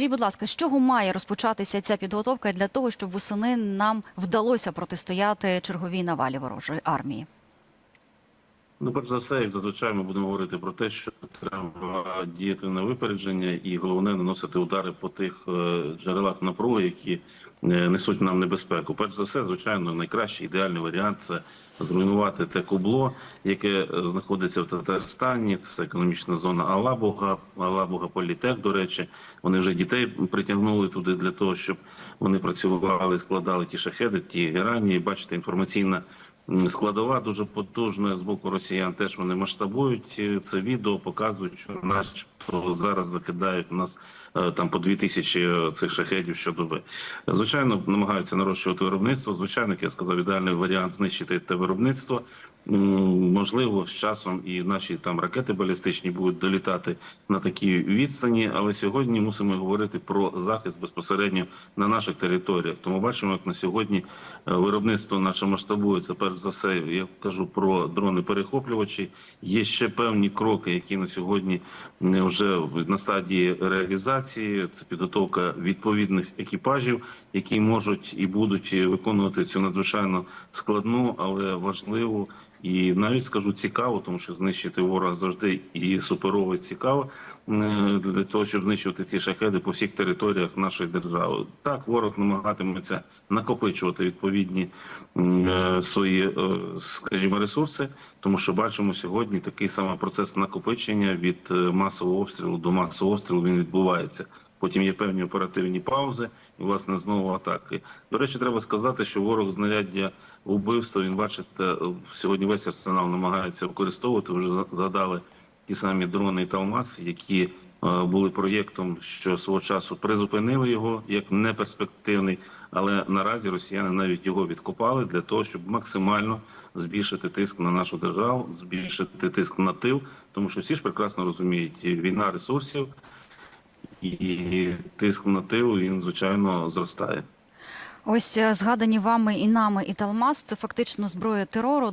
Скажіть, будь ласка, з чого має розпочатися ця підготовка для того, щоб восени нам вдалося протистояти черговій навалі ворожої армії? Ну, перш за все, як зазвичай, ми будемо говорити про те, що треба діяти на випередження, і головне наносити удари по тих е, джерелах напруги, які несуть нам небезпеку. Перш за все, звичайно, найкращий ідеальний варіант це зруйнувати те кубло, яке е, знаходиться в Татарстані. Це економічна зона Алабуга, Алабуга Політех. До речі, вони вже дітей притягнули туди для того, щоб вони працювали, складали ті шахеди, ті герані. Бачите, інформаційна Складова дуже потужна з боку росіян. Теж вони масштабують е, це відео, показують, що начебто зараз закидають у нас е, там по дві тисячі е, цих шахедів щодоби. Звичайно, намагаються нарощувати виробництво. Звичайно, як я сказав, ідеальний варіант знищити те виробництво. Можливо, з часом і наші там ракети балістичні будуть долітати на такій відстані, але сьогодні мусимо говорити про захист безпосередньо на наших територіях. Тому бачимо, як на сьогодні е, виробництво наше масштабується. Перш за все, я кажу про дрони перехоплювачі. Є ще певні кроки, які на сьогодні вже на стадії реалізації. Це підготовка відповідних екіпажів, які можуть і будуть виконувати цю надзвичайно складну, але важливу. І навіть скажу цікаво, тому що знищити ворога завжди і суперово цікаво е, для того, щоб знищувати ці шахеди по всіх територіях нашої держави. Так, ворог намагатиметься накопичувати відповідні е, свої, е, скажімо, ресурси, тому що бачимо сьогодні такий самий процес накопичення від масового обстрілу до масового обстрілу він відбувається. Потім є певні оперативні паузи, і власне знову атаки. До речі, треба сказати, що ворог знаряддя вбивства. Він бачите, сьогодні весь арсенал намагається використовувати. Вже згадали ті самі дрони і Талмас, які е, були проєктом, що свого часу призупинили його як неперспективний, але наразі росіяни навіть його відкопали для того, щоб максимально збільшити тиск на нашу державу, збільшити тиск на тил, тому що всі ж прекрасно розуміють війна ресурсів і тиск на тил він звичайно зростає. Ось е, згадані вами і нами і Талмас це фактично зброя терору.